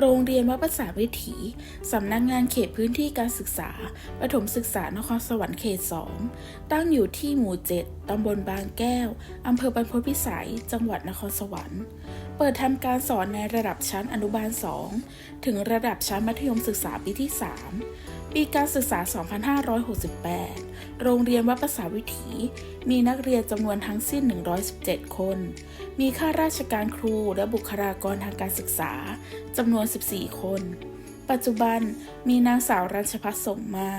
โรงเรียนวัดประสาวิถี สำนักงานเขตพื้นที่การศึกษา ประถมศึกษานครสวรรค์เขต 2 ตั้งอยู่ที่หมู่ 7 ตำบลบางแก้ว อำเภอบรรพตพิสัย จังหวัดนครสวรรค์ เปิดทำการสอนในระดับชั้นอนุบาล 2 ถึงระดับชั้นมัธยมศึกษาปีที่ 3 ปีการศึกษา 2568 โรงเรียนวัดประสาวิถี มีนักเรียนจำนวนทั้งสิ้น 117 คน มีข้าราชการครูและบุคลากรทางการศึกษาจำนวน 14 คน ปัจจุบันมีนางสาวรัชพัฒน์สมมา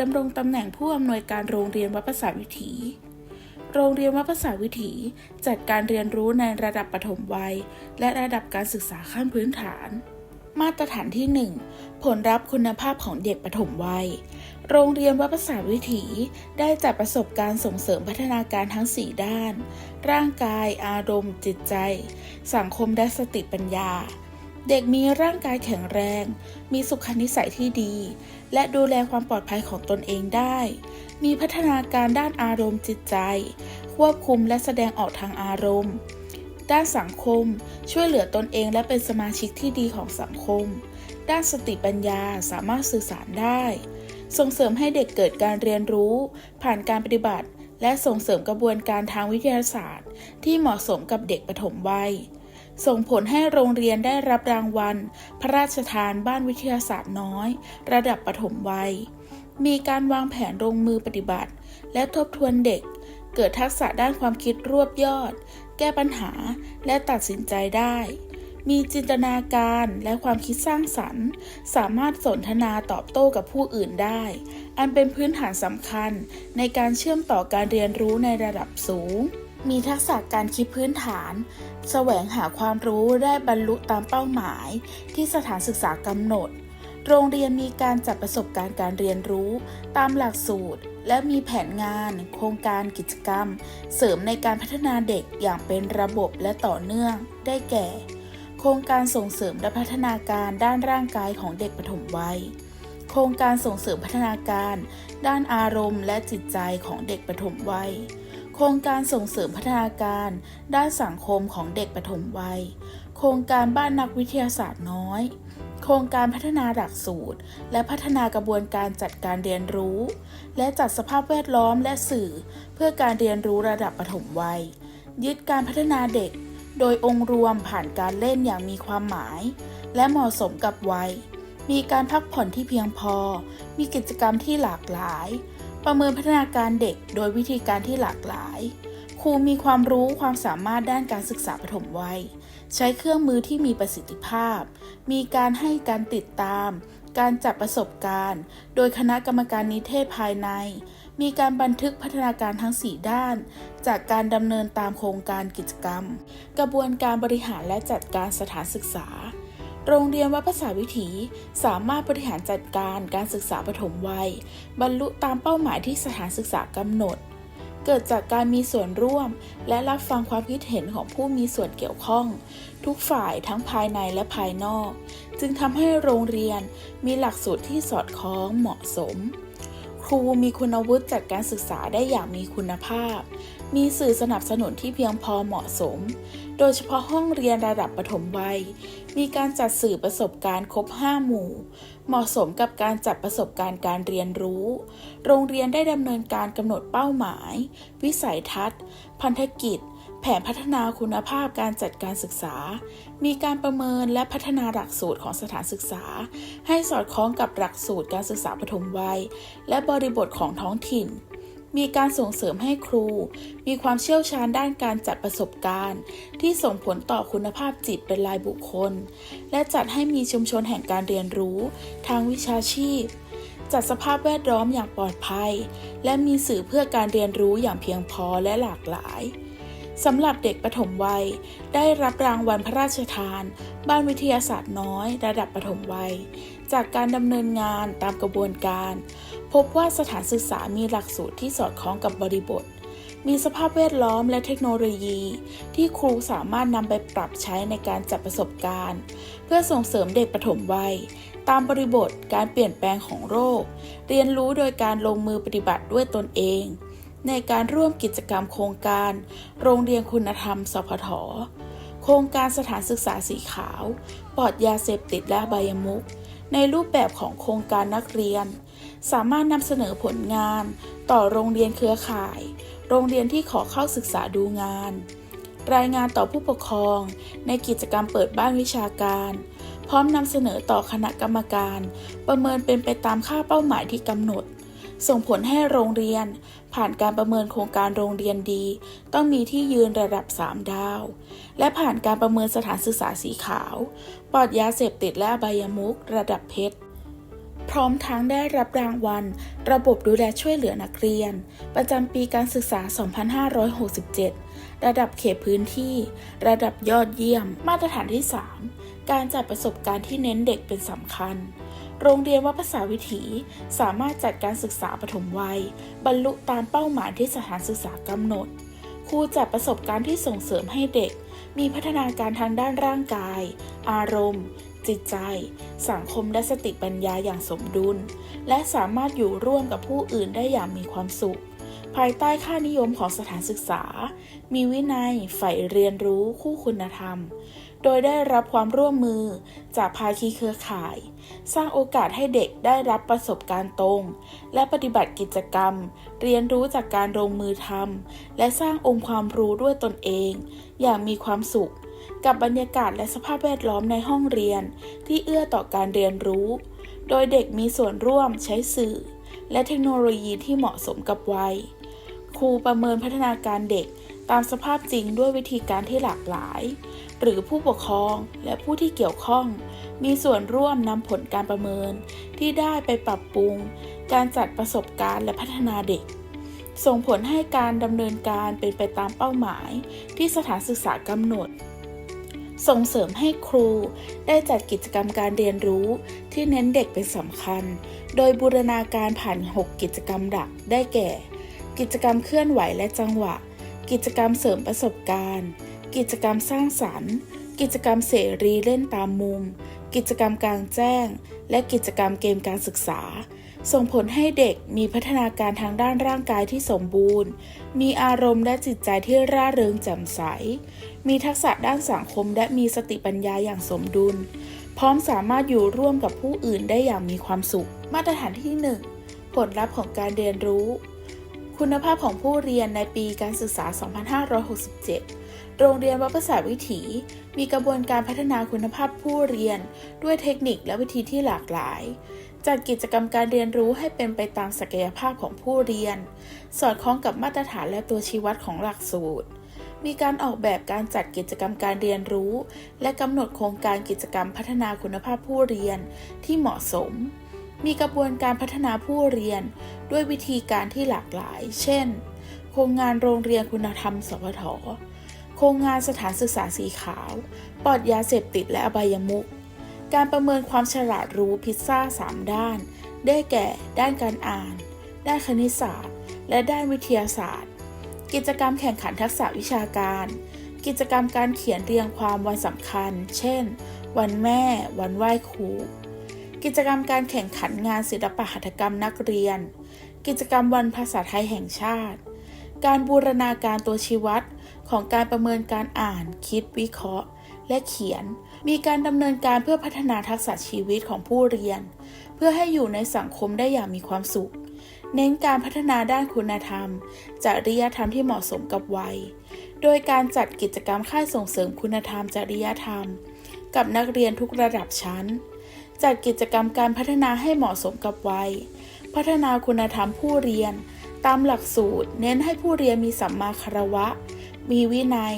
ดำรงตำแหน่งผู้อำนวยการโรงเรียนวัดประสาวิถี โรงเรียนวัดประสาวิถี จัดการเรียนรู้ในระดับปฐมวัย และระดับการศึกษาขั้นพื้นฐาน มาตรฐานที่ 1 ผลลัพธ์คุณภาพของเด็กปฐมวัย โรงเรียนวัดประสาทวิถีได้จัดประสบการณ์ส่งเสริมพัฒนาการทั้ง 4 ด้าน ร่างกาย อารมณ์ จิตใจ สังคมและสติปัญญา เด็กมีร่างกายแข็งแรง มีสุขนิสัยที่ดี และดูแลความปลอดภัยของตนเองได้ มีพัฒนาการด้านอารมณ์จิตใจ ควบคุมและแสดงออกทางอารมณ์ ด้านสังคม ช่วยเหลือตนเองและเป็นสมาชิกที่ดีของสังคม ด้านสติปัญญาสามารถสื่อสารได้ ส่งเสริมให้เด็กเกิดการเรียนรู้ ผ่านการปฏิบัติ และส่งเสริมกระบวนการทางวิทยาศาสตร์ ที่เหมาะสมกับเด็กปฐมวัย ส่งผลให้โรงเรียนได้รับรางวัล พระราชทานบ้านวิทยาศาสตร์น้อย ระดับปฐมวัย มีการวางแผนลงมือปฏิบัติ และทบทวนเด็กเกิดทักษะด้านความคิดรวบยอด แก้ปัญหาและตัดสินใจได้ มีจินตนาการและความคิดสร้างสรรค์ สามารถสนทนาตอบโต้กับผู้อื่นได้ อันเป็นพื้นฐานสำคัญในการเชื่อมต่อการเรียนรู้ในระดับสูง มีทักษะการคิดพื้นฐาน แสวงหาความรู้ได้บรรลุตามเป้าหมาย ที่สถานศึกษากำหนด โรงเรียนมีการจัดประสบการณ์การเรียนรู้ ตามหลักสูตร และมีแผนงาน โครงการกิจกรรม เสริมในการพัฒนาเด็กอย่างเป็นระบบและต่อเนื่อง ได้แก่ โครงการส่งเสริมและพัฒนาการด้านร่างกายของเด็กปฐมวัย โครงการส่งเสริมพัฒนาการ ด้านอารมณ์ และจิตใจของเด็กปฐมวัยโครงการส่งเสริมพัฒนาการ ด้านสังคมของเด็กปฐมวัย โครงการบ้านนักวิทยาศาสตร์น้อย ครงการพัฒนาหลักสูตร และพัฒนากระบวนการจัดการเรียนรู้ และจัดสภาพแวดล้อมและสื่อ เพื่อการเรียนรู้ระดับปฐมวัย ยึดการพัฒนาเด็ก โดยองค์รวมผ่านการเล่นอย่างมีความหมาย และเหมาะสมกับวัย มีการพักผ่อนที่เพียงพอ มีกิจกรรมที่หลากหลาย ประเมินพัฒนาการเด็กโดยวิธีการที่หลากหลาย ครูมีความรู้ความสามารถด้านการศึกษาปฐมวัย ใช้เครื่องมือที่มีประสิทธิภาพ มีการให้การติดตาม การจัดประสบการณ์ โดยคณะกรรมการนิเทศภายใน มีการบันทึกพัฒนาการทั้ง 4 ด้าน จากการดำเนินตามโครงการกิจกรรม กระบวนการบริหารและจัดการสถานศึกษา โรงเรียนวัดภาษาวิถีสามารถบริหารจัดการการศึกษาปฐมวัย บรรลุตามเป้าหมายที่สถานศึกษากำหนด เกิดจากการมีส่วนร่วม และรับฟังความคิดเห็นของผู้มีส่วนเกี่ยวข้อง ทุกฝ่ายทั้งภายในและภายนอก จึงทำให้โรงเรียนมีหลักสูตรที่สอดคล้องเหมาะสม ครูมีคุณวุฒิจากการศึกษาได้อย่างมีคุณภาพ มีสื่อสนับสนุนที่เพียงพอเหมาะสม โดยเฉพาะห้องเรียนระดับปฐมวัย มีการจัดสื่อประสบการณ์ครบ 5 หมู่ เหมาะสมกับการจัดประสบการณ์การเรียนรู้ โรงเรียนได้ดำเนินการกำหนดเป้าหมาย วิสัยทัศน์ พันธกิจ แผนพัฒนาคุณภาพการจัดการศึกษา มีการประเมินและพัฒนาหลักสูตรของสถานศึกษา ให้สอดคล้องกับหลักสูตรการศึกษาปฐมวัย และบริบทของท้องถิ่น มีการส่งเสริมให้ครู มีความเชี่ยวชาญด้านการจัดประสบการณ์ ที่ส่งผลต่อคุณภาพจิตเป็นรายบุคคล และจัดให้มีชุมชนแห่งการเรียนรู้ ทางวิชาชีพ จัดสภาพแวดล้อมอย่างปลอดภัย และมีสื่อเพื่อการเรียนรู้อย่างเพียงพอและหลากหลายสำหรับเด็กปฐมวัย ได้รับรางวัลพระราชทาน บ้านวิทยาศาสตร์น้อย ระดับปฐมวัย จากการดำเนินงานตามกระบวนการ พบว่าสถานศึกษามีหลักสูตรที่สอดคล้องกับบริบท มีสภาพแวดล้อมและเทคโนโลยี ที่ครูสามารถนำไปปรับใช้ในการจัดประสบการณ์ เพื่อส่งเสริมเด็กปฐมวัย ตามบริบทการเปลี่ยนแปลงของโรค เรียนรู้โดยการลงมือปฏิบัติด้วยตนเอง ในการร่วมกิจกรรมโครงการ โรงเรียนคุณธรรมสพทโครงการสถานศึกษาสีขาว ปลอดยาเสพติดและอบยมุขในรูปแบบของโครงการนักเรียน สามารถนำเสนอผลงานต่อโรงเรียนเครือข่าย โรงเรียนที่ขอเข้าศึกษาดูงาน รายงานต่อผู้ปกครอง ในกิจกรรมเปิดบ้านวิชาการ พร้อมนำเสนอต่อคณะกรรมการ ประเมินเป็นไปตามค่าเป้าหมายที่กำหนด ส่งผลให้โรงเรียน ผ่านการประเมินโครงการโรงเรียนดี ต้องมีที่ยืนระดับ 3 ดาว และผ่านการประเมินสถานศึกษาสีขาว ปลอดยาเสพติดและอบายมุขระดับเพชร พร้อมทั้งได้รับรางวัล ระบบดูแลช่วยเหลือนักเรียน ประจำปีการศึกษา 2567 ระดับเขตพื้นที่ ระดับยอดเยี่ยม มาตรฐานที่ 3 การจัดประสบการณ์ที่เน้นเด็กเป็นสำคัญ โรงเรียนวัดภาษาวิถีสามารถจัดการศึกษาปฐมวัย บรรลุตามเป้าหมายที่สถานศึกษากำหนดครูจัดประสบการณ์ที่ส่งเสริมให้เด็ก มีพัฒนาการทางด้านร่างกาย อารมณ์ จิตใจ สังคมและสติปัญญาอย่างสมดุล และสามารถอยู่ร่วมกับผู้อื่นได้อย่างมีความสุข ภายใต้ค่านิยมของสถานศึกษา มีวินัยใฝ่เรียนรู้คู่คุณธรรม โดยได้รับความร่วมมือจากภาคีเครือข่าย สร้างโอกาสให้เด็กได้รับประสบการณ์ตรง และปฏิบัติกิจกรรม เรียนรู้จากการลงมือทำและสร้างองค์ความรู้ด้วยตนเอง อย่างมีความสุข กับบรรยากาศและสภาพแวดล้อมในห้องเรียน ที่เอื้อต่อการเรียนรู้ โดยเด็กมีส่วนร่วมใช้สื่อ และเทคโนโลยีที่เหมาะสมกับวัย ครูประเมินพัฒนาการเด็กตามสภาพจริงด้วยวิธีการที่หลากหลาย หรือผู้ปกครองและผู้ที่เกี่ยวข้อง มีส่วนร่วมนำผลการประเมิน ที่ได้ไปปรับปรุง การจัดประสบการณ์และพัฒนาเด็ก ส่งผลให้การดำเนินการเป็นไปตามเป้าหมาย ที่สถานศึกษากำหนด ส่งเสริมให้ครูได้จัดกิจกรรมการเรียนรู้ที่เน้นเด็กเป็นสำคัญ โดยบูรณาการผ่าน 6 กิจกรรมหลักได้แก่ กิจกรรมเคลื่อนไหวและจังหวะ กิจกรรมเสริมประสบการณ์ กิจกรรมสร้างสรรค์ กิจกรรมเสรีเล่นตามมุม กิจกรรมกลางแจ้ง และกิจกรรมเกมการศึกษา ส่งผลให้เด็กมีพัฒนาการทางด้านร่างกายที่สมบูรณ์ มีอารมณ์และจิตใจที่ร่าเริงแจ่มใส มีทักษะด้านสังคมและมีสติปัญญาอย่างสมดุล พร้อมสามารถอยู่ร่วมกับผู้อื่นได้อย่างมีความสุข มาตรฐานที่ 1 ผลลัพธ์ของการเรียนรู้ คุณภาพของผู้เรียนในปีการศึกษา 2567 โรงเรียนวัดภาษาวิถี มีกระบวนการพัฒนาคุณภาพผู้เรียน ด้วยเทคนิคและวิธีที่หลากหลายจัดกิจกรรมการเรียนรู้ให้เป็นไปตามศักยภาพของผู้เรียน สอดคล้องกับมาตรฐานและตัวชี้วัดของหลักสูตร มีการออกแบบการจัดกิจกรรมการเรียนรู้ และกำหนดโครงการกิจกรรมพัฒนาคุณภาพผู้เรียนที่เหมาะสม มีกระบวนการพัฒนาผู้เรียน ด้วยวิธีการที่หลากหลาย เช่น โครงงานโรงเรียนคุณธรรมสพทโครงงานสถานศึกษาสีขาวปลอดยาเสพติดและอบายมุขการประเมินความฉลาดรู้พิซซ่า 3 ด้าน ได้แก่ ด้านการอ่าน ด้านคณิตศาสตร์ และด้านวิทยาศาสตร์ กิจกรรมแข่งขันทักษะวิชาการ กิจกรรมการเขียนเรียงความวันสำคัญ เช่น วันแม่ วันไหว้ครู กิจกรรมการแข่งขันงานศิลปหัตถกรรมนักเรียน กิจกรรมวันภาษาไทยแห่งชาติ การบูรณาการตัวชี้วัดของการประเมินการอ่าน คิดวิเคราะห์ และเขียน มีการดำเนินการเพื่อพัฒนาทักษะชีวิตของผู้เรียน เพื่อให้อยู่ในสังคมได้อย่างมีความสุข เน้นการพัฒนาด้านคุณธรรม จริยธรรมที่เหมาะสมกับวัย โดยการจัดกิจกรรมค่ายส่งเสริมคุณธรรม จริยธรรม กับนักเรียนทุกระดับชั้น จัดกิจกรรมการพัฒนาให้เหมาะสมกับวัย พัฒนาคุณธรรมผู้เรียน ตามหลักสูตร เน้นให้ผู้เรียนมีสัมมาคารวะ มีวินัย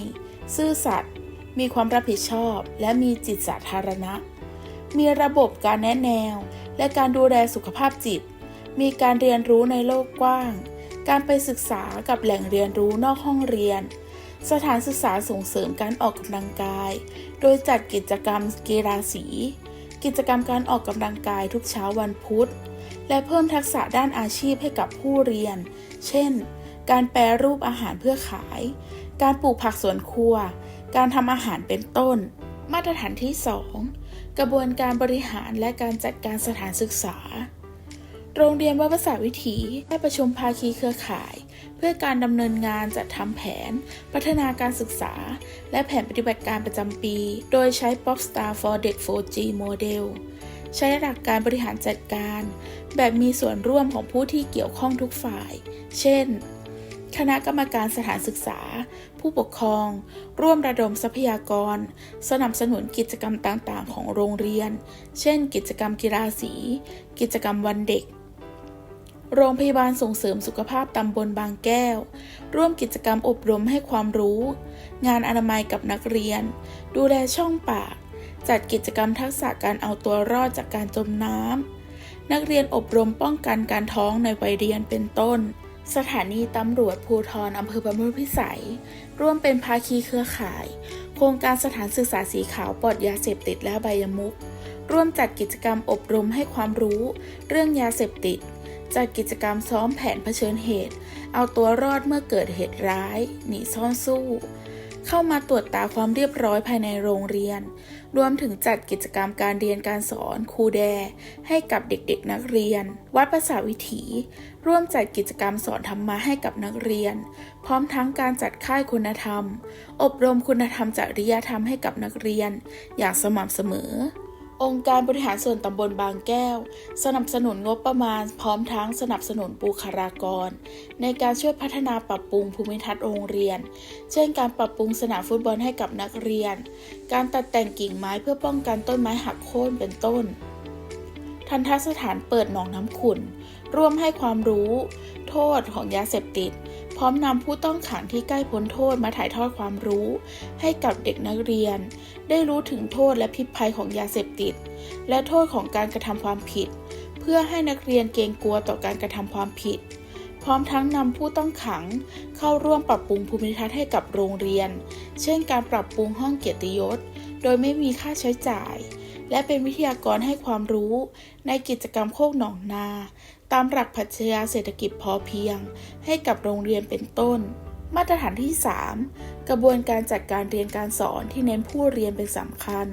ซื่อสัตย์ มีความรับผิดชอบ และมีจิตสาธารณะ มีระบบการแนะแนว และการดูแลสุขภาพจิต มีการเรียนรู้ในโลกกว้าง การไปศึกษากับแหล่งเรียนรู้นอกห้องเรียน สถานศึกษาส่งเสริมการออกกำลังกาย โดยจัดกิจกรรมกีฬาสี กิจกรรมการออกกำลังกายทุกเช้าวันพุธ และเพิ่มทักษะด้านอาชีพให้กับผู้เรียน เช่น การแปรรูปอาหารเพื่อขาย การปลูกผักสวนครัว การทำอาหารเป็นต้น มาตรฐานที่ 2 กระบวนการบริหารและการจัดการสถานศึกษา โรงเรียนวัดภาษาวิถีได้ประชุมภาคีเครือข่าย เพื่อการดำเนินงานจัดทำแผน พัฒนาการศึกษา และแผนปฏิบัติการประจำปี โดยใช้ Popstar for เด็ก 4G Model ใช้หลักการบริหารจัดการ แบบมีส่วนร่วมของผู้ที่เกี่ยวข้องทุกฝ่าย เช่น คณะกรรมการสถานศึกษา ผู้ปกครอง ร่วมระดมทรัพยากร สนับสนุนกิจกรรมต่างๆ ของโรงเรียน เช่น กิจกรรมกีฬาสี กิจกรรมวันเด็ก โรงพยาบาลส่งเสริมสุขภาพตำบลบางแก้ว ร่วมกิจกรรมอบรมให้ความรู้ งานอนามัยกับนักเรียน ดูแลช่องปาก จัดกิจกรรมทักษะการเอาตัวรอดจากการจมน้ำ นักเรียนอบรมป้องกันการท้องในวัยเรียนเป็นต้น สถานีตำรวจภูทรอำเภอบรรพตพิสัย ร่วมเป็นภาคีเครือข่าย โครงการสถานศึกษาสีขาวปลอดยาเสพติดและใบยมุก ร่วมจัดกิจกรรมอบรมให้ความรู้ เรื่องยาเสพติด จัดกิจกรรมซ้อมแผนเผชิญเหตุ เอาตัวรอดเมื่อเกิดเหตุร้าย หนีซ่อนสู้ เข้ามาตรวจตาความเรียบร้อยภายในโรงเรียน รวมถึงจัดกิจกรรมการเรียนการสอนครูแด ให้กับเด็กๆนักเรียน วัดภาษาวิถี ร่วมจัดกิจกรรมสอนธรรมะให้กับนักเรียน พร้อมทั้งการจัดค่ายคุณธรรม อบรมคุณธรรมจริยธรรมให้กับนักเรียน อย่างสม่ำเสมอ องค์การบริหารส่วนตำบลบางแก้ว สนับสนุนงบประมาณ พร้อมทั้งสนับสนุนบุคลากร ในการช่วยพัฒนาปรับปรุงภูมิทัศน์โรงเรียน เช่นการปรับปรุงสนามฟุตบอลให้กับนักเรียน การตัดแต่งกิ่งไม้เพื่อป้องกันต้นไม้หักโค่นเป็นต้น ทันทสถานเปิดหนองน้ำขุ่น ร่วมให้ความรู้ โทษของยาเสพติด ร้อมนำผู้ต้องขังที่ใกล้พ้นโทษมาถ่ายทอดความรู้ ให้กับเด็กนักเรียน ได้รู้ถึงโทษและพิษภัยของยาเสพติด และโทษของการกระทำความผิด เพื่อให้นักเรียนเกรงกลัวต่อการกระทำความผิด พร้อมทั้งนำผู้ต้องขัง เข้าร่วมปรับปรุงภูมิทัศน์ให้กับโรงเรียน เช่น การปรับปรุงห้องเกียรติยศ โดยไม่มีค่าใช้จ่าย และเป็นวิทยากรให้ความรู้ ในกิจกรรมโคกหนองนา ตามหลักปรัชญาเศรษฐกิจพอเพียง ให้กับโรงเรียนเป็นต้น มาตรฐานที่ 3 กระบวนการจัดการเรียนการสอนที่เน้นผู้เรียนเป็นสำคัญ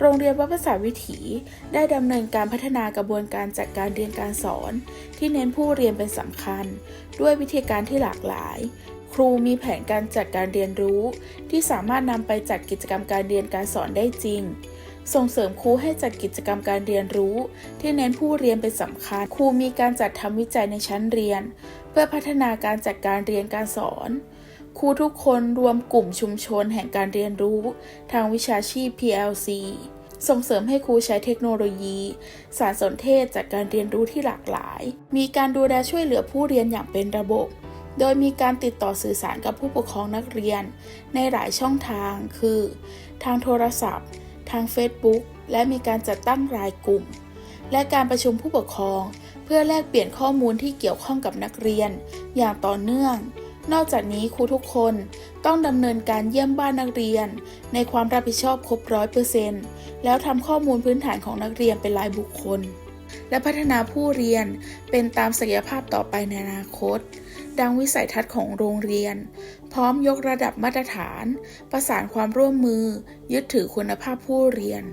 โรงเรียนวัดภาษาวิถีได้ดำเนินการพัฒนากระบวนการจัดการเรียนการสอน ที่เน้นผู้เรียนเป็นสำคัญ ด้วยวิธีการที่หลากหลาย ครูมีแผนการจัดการเรียนรู้ ที่สามารถนำไปจัดกิจกรรมการเรียนการสอนได้จริง ส่งเสริมครูให้จัดกิจกรรมการเรียนรู้ ที่เน้นผู้เรียนเป็นสำคัญ ครูมีการจัดทำวิจัยในชั้นเรียน เพื่อพัฒนาการจัดการเรียนการสอน ครูทุกคนรวมกลุ่มชุมชนแห่งการเรียนรู้ ทางวิชาชีพ PLC ส่งเสริมให้ครูใช้เทคโนโลยี สารสนเทศจากการเรียนรู้ที่หลากหลาย มีการดูแลช่วยเหลือผู้เรียนอย่างเป็นระบบ โดยมีการติดต่อสื่อสารกับผู้ปกครองนักเรียน ในหลายช่องทางคือ ทางโทรศัพท์ ทาง Facebook และมีการจัดตั้งรายกลุ่ม และการประชุมผู้ปกครอง เพื่อแลกเปลี่ยนข้อมูลที่เกี่ยวข้องกับนักเรียน อย่างต่อเนื่อง นอกจากนี้ครูทุกคนต้องดำเนินการเยี่ยมบ้านนักเรียน ในความรับผิดชอบครบร้อยเปอร์เซ็นต์แล้วทำข้อมูลพื้นฐานของนักเรียนเป็นรายบุคคล และพัฒนาผู้เรียนเป็นตามศักยภาพต่อไปในอนาคต ดังวิสัยทัศน์ของโรงเรียน พร้อมยกระดับมาตรฐาน ประสานความร่วมมือ ยึดถือคุณภาพผู้เรียน